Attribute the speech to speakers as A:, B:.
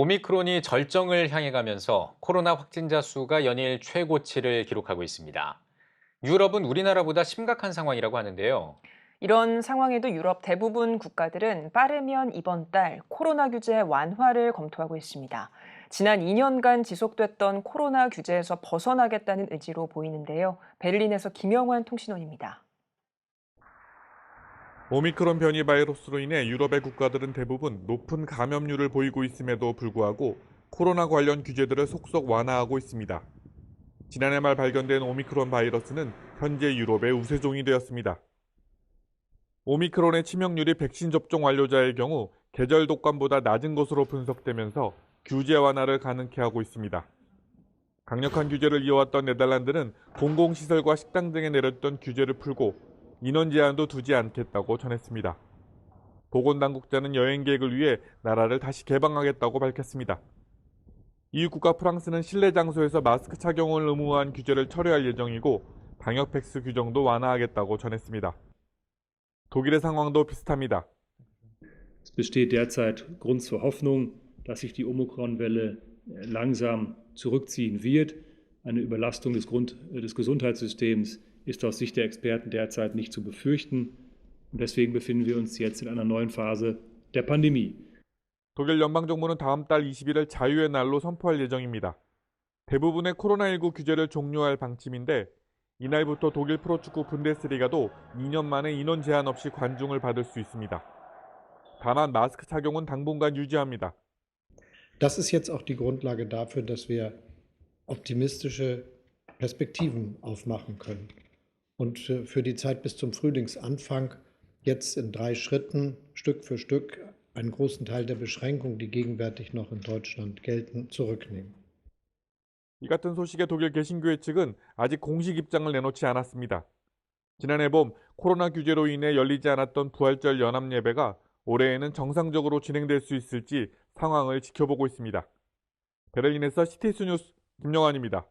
A: 오미크론이 절정을 향해 가면서 코로나 확진자 수가 연일 최고치를 기록하고 있습니다. 유럽은 우리나라보다 심각한 상황이라고 하는데요.
B: 이런 상황에도 유럽 대부분 국가들은 빠르면 이번 달 코로나 규제 완화를 검토하고 있습니다. 지난 2년간 지속됐던 코로나 규제에서 벗어나겠다는 의지로 보이는데요. 베를린에서 김영환 통신원입니다.
C: 오미크론 변이 바이러스로 인해 유럽의 국가들은 대부분 높은 감염률을 보이고 있음에도 불구하고 코로나 관련 규제들을 속속 완화하고 있습니다. 지난해 말 발견된 오미크론 바이러스는 현재 유럽의 우세종이 되었습니다. 오미크론의 치명률이 백신 접종 완료자의 경우 계절 독감보다 낮은 것으로 분석되면서 규제 완화를 가능케 하고 있습니다. 강력한 규제를 이어왔던 네덜란드는 공공시설과 식당 등에 내렸던 규제를 풀고 인원 제한도 두지 않겠다고 전했습니다. 보건당국자는 여행 계획을 위해 나라를 다시 개방하겠다고 밝혔습니다. EU 국가 프랑스는 실내 장소에서 마스크 착용을 의무화한 규제를 철회할 예정이고 방역 패스 규정도 완화하겠다고 전했습니다. 독일의 상황도 비슷합니다.
D: Es besteht derzeit Grund zur Hoffnung, dass sich die Omikron-Welle langsam zurückziehen wird. Eine Überlastung des, Grund, des Gesundheitssystems ist aus Sicht der Experten derzeit nicht zu befürchten. Und deswegen befinden wir uns jetzt in einer neuen Phase der Pandemie.
C: 독일 연방 정부는 다음 달 20일을 자유의 날로 선포할 예정입니다. 대부분의 코로나19 규제를 종료할 방침인데 이날부터 독일 프로축구 분데스리가도 2년 만에 인원 제한 없이 관중을 받을 수 있습니다. 다만 마스크 착용은 당분간 유지합니다.
E: Das ist jetzt auch die Grundlage dafür, dass wir optimistische Perspektiven aufmachen können. Und für die Zeit bis zum Frühlingsanfang jetzt in drei Schritten, Stück für Stück, einen großen Teil der Beschränkungen, die gegenwärtig noch in Deutschland gelten, zurücknehmen.
C: 이 같은 소식에 독일 개신교회 측은 아직 공식 입장을 내놓지 않았습니다. 지난해 봄 코로나 규제로 인해 열리지 않았던 부활절 연합 예배가 올해에는 정상적으로 진행될 수 있을지 상황을 지켜보고 있습니다. 베를린에서 시티스 뉴스 김영환입니다.